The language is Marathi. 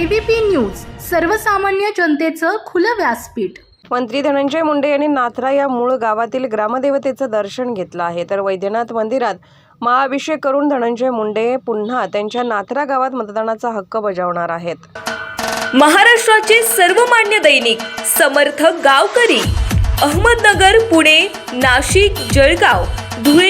एबीपी न्यूज सर्वसामान्य जनतेचं खुलं व्यासपीठ. मंत्री धनंजय मुंडे यांनी नाथरा या मूळ गावातील ग्रामदेवतेचं दर्शन घेतलं आहे. तर वैद्यनाथ मंदिरात महाअभिषेक करून धनंजय मुंडे पुन्हा त्यांच्या नाथरा गावात मतदानाचा हक्क बजावणार आहेत. महाराष्ट्राचे सर्वमान्य दैनिक समर्थ गावकरी अहमदनगर पुणे नाशिक जळगाव धुळे